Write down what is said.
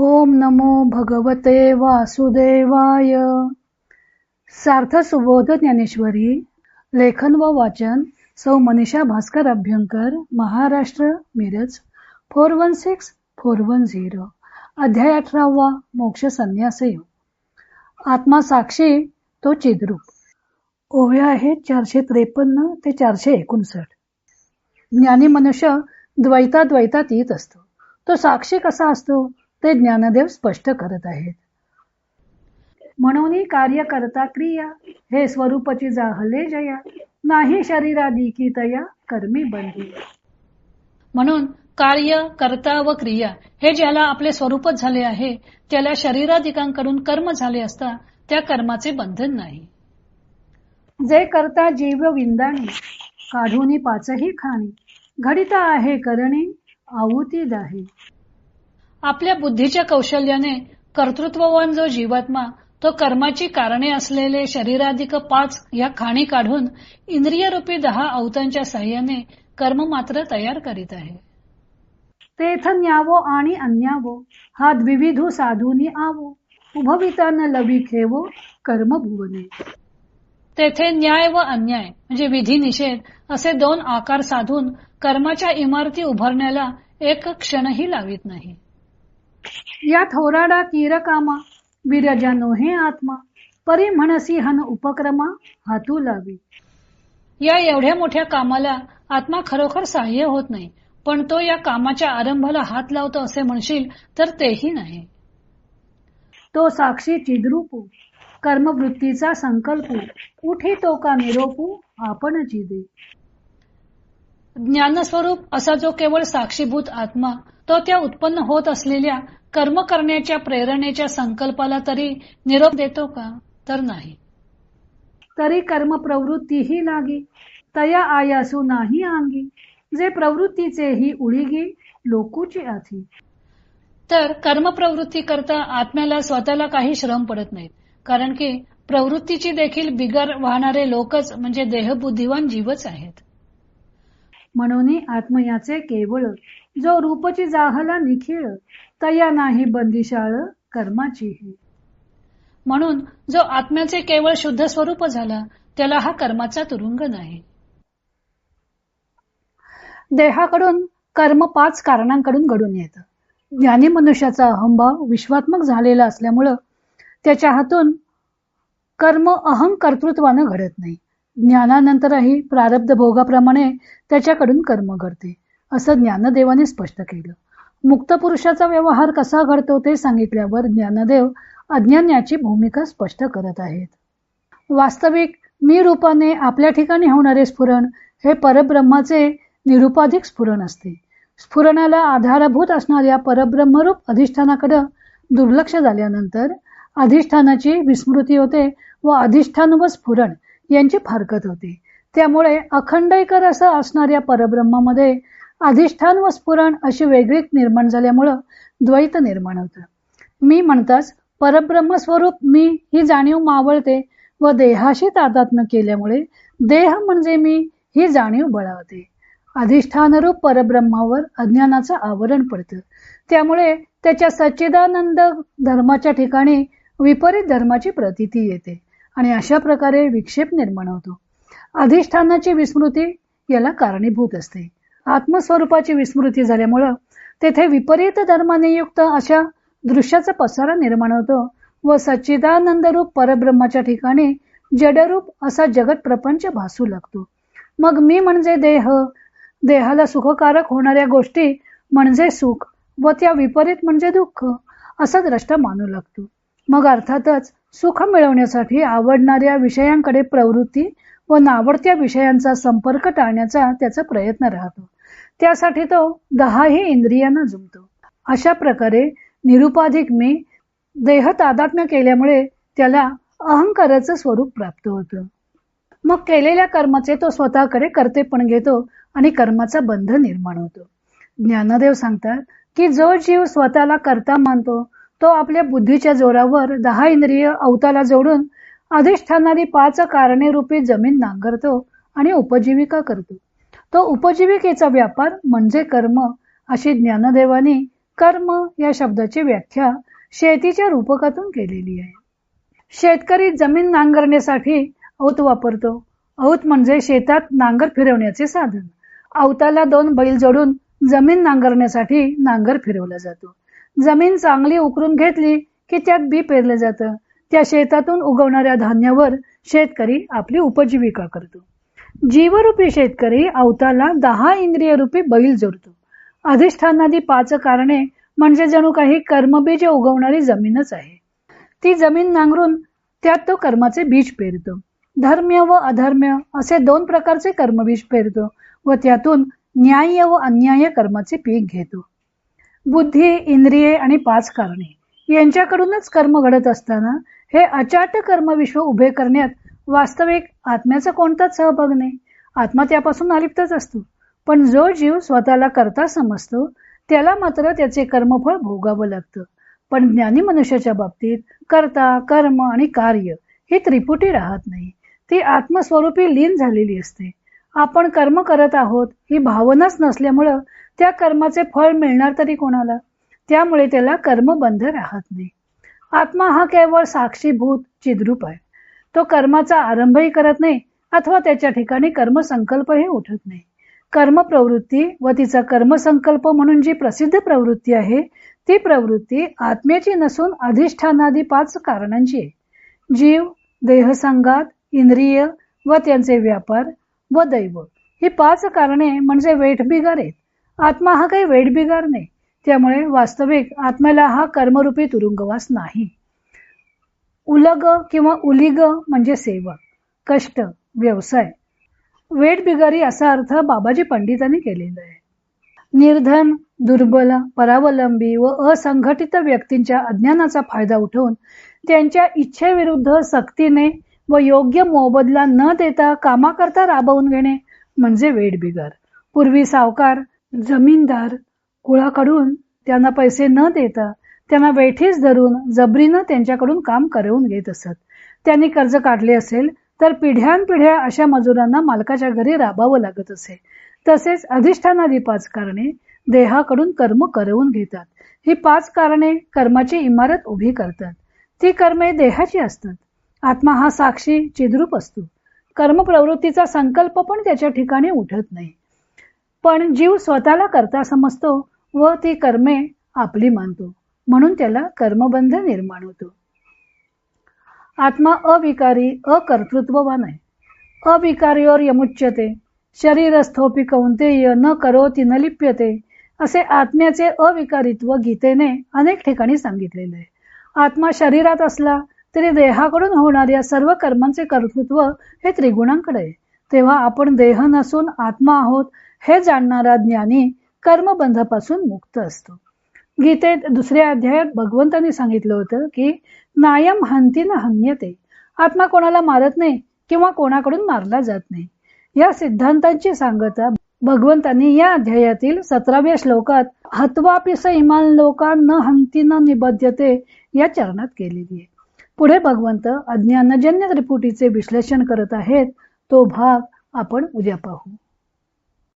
ओम नमो भगवते वासुदेवाय. सार्थ सुबोध ज्ञानेश्वरी लेखन व वाचन सौ Manisha Bhaskar Abhyankar Maharashtra Miraj four one six four one zero अध्याय अठरावा मोक्ष संन्यास योग आत्मा साक्षी तो चिद्रूप. ओव्या आहेत चारशे त्रेपन्न ते चारशे एकोणसाठ. ज्ञानी मनुष्य द्वैताद्वैतात येत असतो. तो साक्षी कसा असतो? ते ज्ञानदेव स्पष्ट करत आहेत. म्हणून कार्य करता क्रिया हे स्वरूपची जाहले जया नाही शरीरादी की तया कर्मी बंदी म्हणून कार्य कर्ता व क्रिया हे ज्याला आपले स्वरूपच झाले आहे त्याला शरीराधिकांकडून कर्म झाले असता त्या कर्माचे बंधन नाही. जे करता जीव विंदाणी काढून पाचही खाणी घडिता आहे करणे आहुती दाही. आपल्या बुद्धीच्या कौशल्याने कर्तृत्ववान जो जीवात्मा तो कर्माची कारणे असलेले शरीराधिक पाच या खाणी काढून इंद्रिय रूपी दहा अवतांच्या साह्याने कर्म मात्र तयार करीत आहे. तेथ न्यावो आणि अन्यावो हा द्विविधू साधूनी आवो उभविता न लवी खेवो कर्म भुवने. तेथे न्याय व अन्याय म्हणजे विधी निषेध असे दोन आकार साधून कर्माच्या इमारती उभारण्याला एक क्षणही लावित नाही. या थोराडा कीरकामा विरजा नोहे आत्मा परी म्हणसी हन उपक्रमा हातू लावी. या एवढ्या मोठ्या कामाला आत्मा खरोखर सहाय्य होत नाही पण तो या कामाच्या आरंभाला हात लावतो असे म्हणशील तर तेही नाही. तो साक्षी चिद्रूपू कर्मवृत्तीचा संकल्प उठी तो का निरोपू आपण चिदे ज्ञानस्वरूप असा जो केवळ साक्षीभूत आत्मा तो त्या उत्पन्न होत असलेल्या कर्म करण्याच्या प्रेरणेच्या संकल्पाला तरी निरोप देतो का? तर नाही. तरी कर्म प्रवृत्तीही लागी तया आयासू नाही अंगी जे प्रवृत्तीचेही उडीगी लोकूची आधी तर कर्म प्रवृत्ती करता आत्म्याला स्वतःला काही श्रम पडत नाहीत. कारण की प्रवृत्तीची देखील बिगर वाहणारे लोकच म्हणजे देहबुद्धिवान जीवच आहेत. म्हणून आत्मयाचे केवळ जो रूपची जाहला निखिळ तया नाही बंदिशाळ कर्माची म्हणून जो आत्म्याचे केवळ शुद्ध स्वरूप झाला त्याला हा कर्माचा तुरुंग नाही. देहाकडून कर्म पाच कारणांकडून घडून येतं. ज्ञानी मनुष्याचा अहंभाव विश्वात्मक झालेला असल्यामुळं त्याच्या हातून कर्म अहं कर्तृत्वानं घडत नाही. ज्ञानानंतरही प्रारब्ध भोगाप्रमाणे त्याच्याकडून कर्म घडते. असं ज्ञानदेवाने स्पष्ट केलं. मुक्त पुरुषाचा व्यवहार कसा घडतो ते सांगितल्यावर ज्ञानदेव अज्ञानाची भूमिका स्पष्ट करत आहेत. वास्तविक मी रूपाने आपल्या ठिकाणी होणारे स्फुरण हे परब्रह्माचे निरुपाधिक स्फुरण असते. स्फुरणाला आधारभूत असणाऱ्या परब्रह्मरूप अधिष्ठानाकडं दुर्लक्ष झाल्यानंतर अधिष्ठानाची विस्मृती होते व अधिष्ठान व स्फुरण यांची फारकत होते. त्यामुळे अखंडयकर असं असणाऱ्या परब्रह्मामध्ये अधिष्ठान व स्फुरण अशी वेगळी निर्माण झाल्यामुळं द्वैत निर्माण होतं. मी म्हणताच परब्रह्म स्वरूप मी ही जाणीव मावळते व देहाशी तादात्म्य केल्यामुळे देह म्हणजे मी ही जाणीव बळावते. अधिष्ठानरूप परब्रह्मावर अज्ञानाचं आवरण पडतं. त्यामुळे त्याच्या सच्चिदानंद धर्माच्या ठिकाणी विपरीत धर्माची प्रतीती येते आणि अशा प्रकारे विक्षेप निर्माण होतो. अधिष्ठानाची विस्मृती याला कारणीभूत असते. आत्मस्वरूपाची विस्मृती झाल्यामुळं तेथे विपरीत धर्माने युक्त अशा दृश्याचा पसारा निर्माण होतो व सच्चिदानंद रूप परब्रह्माच्या ठिकाणी जडरूप असा जगत प्रपंच भासू लागतो. मग मी म्हणजे देह? देहाला सुखकारक होणाऱ्या गोष्टी म्हणजे सुख व त्या विपरीत म्हणजे दुःख असा द्रष्टा मानू लागतो. मग अर्थातच सुख मिळवण्यासाठी आवडणाऱ्या विषयांकडे प्रवृत्ती व नावडत्या विषयांचा संपर्क टाळण्याचा त्याचा प्रयत्न राहतो. त्यासाठी तो दहाही इंद्रियांना जुमतो. अशा प्रकारे निरुपाधिक मी देह तादात्म्य केल्यामुळे त्याला अहंकाराचं स्वरूप प्राप्त होतं. मग केलेल्या कर्माचे तो स्वतःकडे करते पण घेतो आणि कर्माचा बंध निर्माण होतो. ज्ञानदेव सांगतात की जो जीव स्वतःला करता मानतो तो आपल्या बुद्धीच्या जोरावर दहा इंद्रिय अवताला जोडून अधिष्ठानारी पाच कारणे रूपी जमीन नांगरतो आणि उपजीविका करतो. तो उपजीविकेचा व्यापार म्हणजे कर्म अशी ज्ञानदेवाने कर्म या शब्दाची व्याख्या शेतीच्या रूपकातून केलेली आहे. शेतकरी जमीन नांगरण्यासाठी औत वापरतो. औत म्हणजे शेतात नांगर फिरवण्याचे साधन. औताला दोन बैल जोडून जमीन नांगरण्यासाठी नांगर फिरवला जातो. जमीन चांगली उकरून घेतली की त्यात बी पेरलं जातं. त्या शेतातून उगवणाऱ्या धान्यावर शेतकरी आपली उपजीविका करतो. जीवरूपी शेतकरी अवताला दहा इंद्रिय रूपी बैल जोडतो. अधिष्ठानादी पाच कारणे म्हणजे जणू काही कर्मबीज उगवणारी जमीनच आहे. ती जमीन नांगरून त्यात तो कर्माचे बीज पेरतो. धर्म्य व अधर्म्य असे दोन प्रकारचे कर्मबीज पेरतो व त्यातून न्याय व अन्याय कर्माचे पीक घेतो. बुद्धी इंद्रिये आणि पाच कारणे यांच्याकडूनच कर्म घडत असताना हे अचाट कर्मविश्व उभे करण्यात वास्तविक आत्म्याचा कोणताच सहभाग नाही. आत्मा त्यापासून अलिप्तच असतो. पण जो जीव स्वतःला करता समजतो त्याला मात्र त्याचे कर्मफळ भोगावं लागतं. पण ज्ञानी मनुष्याच्या बाबतीत कर्ता कर्म आणि कार्य ही त्रिपुटी राहत नाही. ती आत्मस्वरूपी लीन झालेली असते. आपण कर्म करत आहोत ही भावनाच नसल्यामुळं त्या कर्माचे फळ मिळणार तरी कोणाला? त्यामुळे त्याला कर्मबंध राहत नाही. आत्मा हा केवळ साक्षीभूत चिद्रूप आहे. तो कर्माचा आरंभही करत नाही अथवा त्याच्या ठिकाणी कर्मसंकल्पही उठत नाही. कर्म प्रवृत्ती व तिचा कर्मसंकल्प म्हणून जी प्रसिद्ध प्रवृत्ती आहे ती प्रवृत्ती आत्म्याची नसून अधिष्ठानादी पाच कारणांची आहे. जीव देहसंगात इंद्रिय व त्यांचे व्यापार व दैव. ही पाच कारणे म्हणजे वेठबिगार आहेत. आत्मा हा काही वेठबिगार नाही. त्यामुळे वास्तविक आत्म्याला हा कर्मरूपी तुरुंगवास नाही. उलग किंवा उलिग म्हणजे सेवा कष्ट व्यवसाय. वेट बिगारी असा अर्थ बाबाजी पंडितांनी केलेला आहे. निर्धन दुर्बल परावलंबी व असंघटित व्यक्तींच्या अज्ञानाचा फायदा उठवून त्यांच्या इच्छेविरुद्ध सक्तीने व योग्य मोबदला न देता कामाकरता राबवून घेणे म्हणजे वेट बिगार. पूर्वी सावकार जमीनदार कुळाकडून त्यांना पैसे न देता त्यांना वेठीस धरून जबरीनं त्यांच्याकडून काम करवून घेत असत. त्यांनी कर्ज काढले असेल तर पिढ्यानपिढ्या अशा मजुरांना मालकाच्या घरी राबावं लागत असे. तसेच अधिष्ठानादी पाच कारणे देहाकडून कर्म करवून घेतात. ही पाच कारणे कर्माची इमारत उभी करतात. ती कर्मे देहाची असतात. आत्मा हा साक्षी चिद्रूप असतो. कर्म प्रवृत्तीचा संकल्प पण त्याच्या ठिकाणी उठत नाही. पण जीव स्वतःला करता समजतो व ती कर्मे आपली मानतो. म्हणून त्याला कर्मबंध निर्माण होतो. आत्मा अविकारी अकर्तृत्ववान आहे. अविकारीवर यमुच्यते. शरीरस्थोपी कौंतेय न करोती न लिप्यते. असे आत्म्याचे अविकारित्व गीतेने अनेक ठिकाणी सांगितलेले आहे. आत्मा शरीरात असला तरी देहाकडून होणाऱ्या सर्व कर्मांचे कर्तृत्व हे त्रिगुणांकडे आहे. तेव्हा आपण देह नसून आत्मा आहोत हे जाणणारा ज्ञानी कर्मबंधापासून मुक्त असतो. गीतेत दुसऱ्या अध्यायात भगवंतांनी सांगितलं होतं की नायम हंती न हन्यते. आत्मा कोणाला मारत नाही किंवा कोणाकडून मारला जात नाही. या सिद्धांतांची सांगता भगवंतांनी या अध्यायातील सतराव्या श्लोकात हत्वापिस इमान लोका न हंती न निबद्धते या चरणात केलेली आहे. पुढे भगवंत अज्ञानजन्य त्रिपुटीचे विश्लेषण करत आहेत. तो भाग आपण उद्या पाहू.